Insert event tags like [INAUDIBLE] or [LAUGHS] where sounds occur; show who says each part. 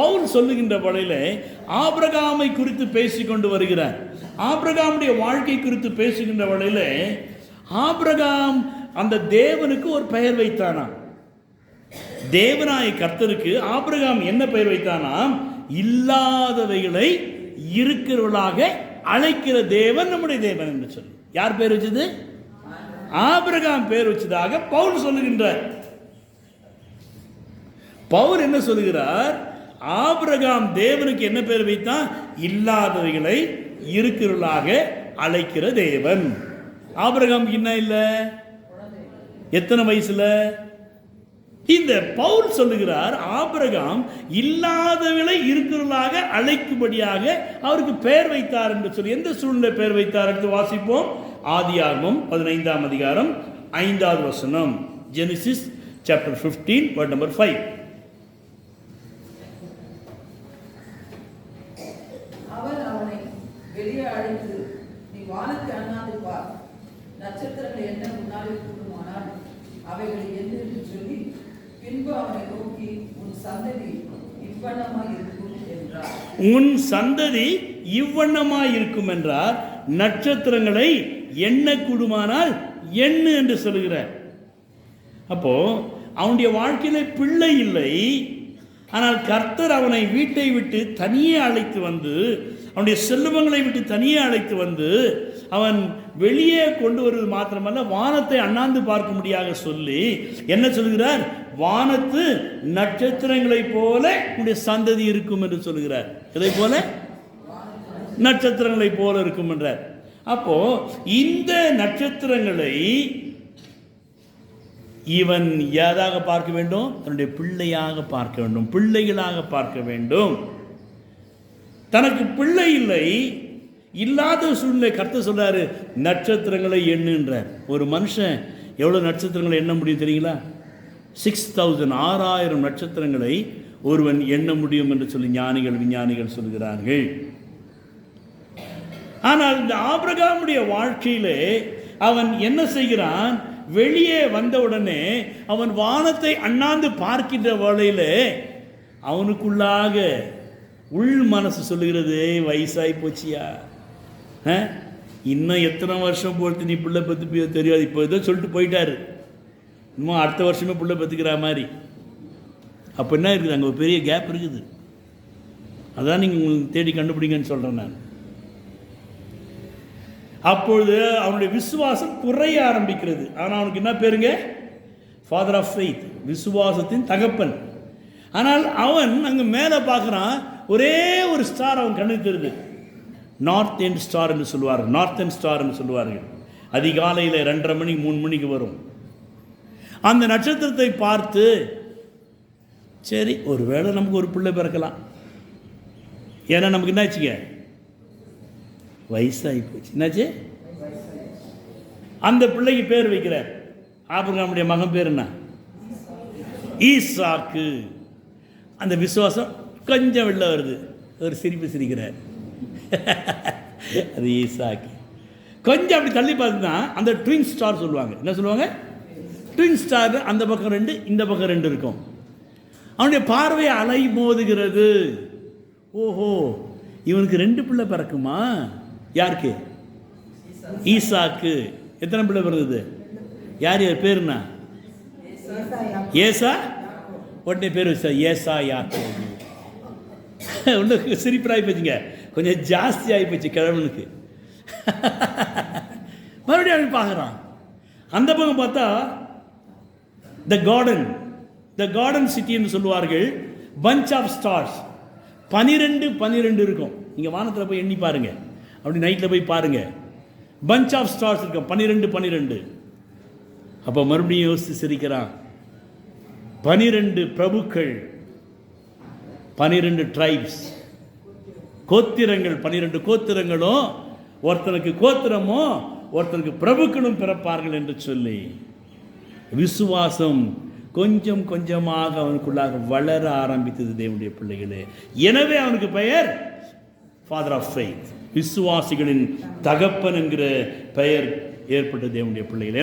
Speaker 1: பவுல் சொல்லுகின்ற வழியில ஆபிரகாமை குறித்து பேசி கொண்டு வருகிறார். ஆபிரகாமுடைய வாழ்க்கை குறித்து பேசுகின்ற வழியில ஆபிரகாம் அந்த தேவனுக்கு ஒரு பெயர் வைத்தானா? தேவனாய கர்த்தருக்கு ஆபிரகாம் என்ன பெயர் வைத்தானாம் இல்லாதவைகளை இருக்கிறவர்களாக அழைக்கிற தேவன் நம்முடைய தேவன் என்று சொல்லி. யார் பேர் வச்சது? ஆபிரகாம் பேர் வச்சதாக பவுல் சொல்லுகின்றார். பவுல் என்ன சொல்லுகிறார்? ஆபிரகாம் தேவனுக்கு என்ன பேர் வைத்தான்? இல்லாதவைகளை இருக்கிறவர்களாக அழைக்கிற தேவன். ஆபிரகாம் என்ன இல்லை? எத்தனை வயசுல? இந்த பவுல் சொல்லுகிறார் ஆபிரகாம் இல்லாதவளை இருக்கிறவர்களாக அழைக்கும்படியாக அவருக்கு பெயர் வைத்தார் என்று சொல்லி. எந்த சூழ்நிலை பெயர் வைத்தார்? என்று வாசிப்போம். ஆதியாகமம் பதினைந்தாம் அதிகாரம் ஐந்தாவது வசனம். Genesis chapter 15 word number five
Speaker 2: அவர் அவனை வெளியே அழைத்து நீ வானத்தை அண்ணாந்து பார் நட்சத்திரங்கள் என்ன முன்னாலே கூடுமானால் அவைகள் என்ன என்று சொல்லி பின்பு அவனை நோக்கி உன் சந்ததி இவ்வண்ணமாய் இருக்கும் என்றார்.
Speaker 1: உன் சந்ததி இவ்வண்ணமாய் இருக்கும் என்றார் நட்சத்திரங்களை எண்ண கூடுமானால் எண்ணு என்று சொல்லுகிறார். அப்போ அவனுடைய வாழ்க்கையில பிள்ளை இல்லை. ஆனால் கர்த்தர் அவனை வீட்டை விட்டு தனியே அழைத்து வந்து அவனுடைய செல்வங்களை விட்டு தனியே அழைத்து வந்து அவன் வெளியே கொண்டு வருவது மாத்திரமல்ல வானத்தை அண்ணாந்து பார்க்க முடியாத சொல்லி என்ன சொல்கிறார் வானத்து நட்சத்திரங்களைப் போல உன்னுடைய சந்ததி இருக்கும் என்று சொல்கிறார் இதை போல? நட்சத்திரங்களைப் போல இருக்கும் என்றார். அப்போ இந்த நட்சத்திரங்களை இவன் ஏதாக பார்க்க வேண்டும்? தன்னுடைய பிள்ளையாக பார்க்க வேண்டும். பிள்ளைகளாக பார்க்க வேண்டும். தனக்கு பிள்ளை இல்லை. இல்லாத சூழ்நிலை கருத்து சொல்றாரு நட்சத்திரங்களை எண்ணுன்றார் ஒரு மனுஷன் எவ்வளோ நட்சத்திரங்களை எண்ண முடியும் தெரியுங்களா? சிக்ஸ் தௌசண்ட் ஆறாயிரம் நட்சத்திரங்களை ஒருவன் எண்ண முடியும் என்று சொல்லி ஞானிகள் விஞ்ஞானிகள் சொல்கிறார்கள். ஆனால் இந்த ஆபிரகாமுடைய வாழ்க்கையிலே அவன் என்ன செய்கிறான்? வெளியே வந்தவுடனே அவன் வானத்தை அண்ணாந்து பார்க்கின்ற வேளையில் அவனுக்குள்ளாக உள் மனசு சொல்லுகிறது வயசாகி போச்சியா? ஆ? இன்னும் எத்தனை வருஷம் பொறுத்து நீ பிள்ளை பத்துப்பியோ தெரியாது. இப்போ ஏதோ சொல்லிட்டு போயிட்டாரு. இன்னும் அடுத்த வருஷமே பிள்ளை பத்துக்கிற மாதிரி. அப்போ என்ன இருக்குது? அங்கே ஒரு பெரிய கேப் இருக்குது. அதான் நீங்கள் உங்களுக்கு தேடி கண்டுபிடிங்கன்னு சொல்கிறேன் நான். அப்பொழுது அவனுடைய விசுவாசம் குறைய ஆரம்பிக்கிறது. ஆனால் அவனுக்கு என்ன பேருங்க? ஃபாதர் ஆஃப் ஃபெய்த் விசுவாசத்தின் தகப்பன். ஆனால் அவன் அங்கே மேலே பார்க்குறான் ஒரே ஒரு ஸ்டார் அவன் கண்ணுக்கு தெரியுது நார்த் எண்ட் ஸ்டார் என்று சொல்லுவார்கள். நார்த் எண்ட் ஸ்டார் என்று சொல்லுவார்கள். அதிகாலையில் ரெண்டரை மணி மூணு மணிக்கு வரும். அந்த நட்சத்திரத்தை பார்த்து சரி ஒருவேளை நமக்கு ஒரு பிள்ளை பிறக்கலாம். ஏன்னா நமக்கு என்ன ஆச்சுங்க? வயசாகி போச்சு என்னாச்சு? அந்த பிள்ளைக்கு பேர் வைக்கிறார். ஆபிரகாமுடைய மகன் பேர் என்ன? ஈசாக்கு. அந்த விசுவாசம் கொஞ்சம் வெளில வருது. ஒரு சிரிப்பு சிரிக்கிறார். [LAUGHS] அது ஈசாக்கு. கொஞ்சம் அப்படி தள்ளி பார்த்துனா அந்த ட்வின் ஸ்டார் சொல்லுவாங்க. என்ன சொல்லுவாங்க? ட்வின் ஸ்டார் அந்த பக்கம் ரெண்டு இந்த பக்கம் ரெண்டு இருக்கும். அவனுடைய பார்வையை அலை மோதுகிறது. ஓஹோ இவனுக்கு ரெண்டு பிள்ளை பிறக்குமா? யாருக்கு? ஈசாக்கு. எத்தனை பிள்ளை பிறந்தது? யார் யார் பேர் என்ன ஏசா? உடனே பேர் வச்சா ஏசா யாக்கோபு. [LAUGHS] ஒன்றும் சிரிப்பராகி போச்சுங்க. கொஞ்சம் ஜாஸ்தி ஆகி போச்சு கிழவனுக்கு. [LAUGHS] மறுபடியும் அவன் பார்க்குறான். அந்த பக்கம் பார்த்தா த கார்டன் த கார்டன் சிட்டின்னு சொல்லுவார்கள். பஞ்ச் ஆஃப் ஸ்டார்ஸ் பனிரெண்டு பனிரெண்டு இருக்கும். நீங்கள் வானத்தில் போய் எண்ணி பாருங்கள் அப்படி நைட்டில் போய் பாருங்கள் பஞ்ச் ஆஃப் ஸ்டார்ஸ் இருக்கும் பன்னிரெண்டு பன்னிரெண்டு. அப்போ மறுபடியும் யோசித்து சிரிக்கிறான். பனிரெண்டு பிரபுக்கள் பனிரெண்டு ட்ரைப்ஸ் கோத்திரங்கள் பனிரெண்டு கோத்திரங்களும் ஒருத்தனுக்கு கோத்திரமோ ஒருத்தனுக்கு பிரபுக்களும் பிறப்பார்கள் என்று சொல்லி. விசுவாசம் கொஞ்சம் கொஞ்சமாக அவனுக்குள்ளாக வளர ஆரம்பித்தது தேவனுடைய பிள்ளைகளே. எனவே அவனுக்கு பெயர் ஃபாதர் ஆஃப் ஃபெய்த் விசுவாசிகளின் தகப்பன் என்கிற பெயர் ஏற்பட்ட தேவனுடைய பிள்ளைகளே.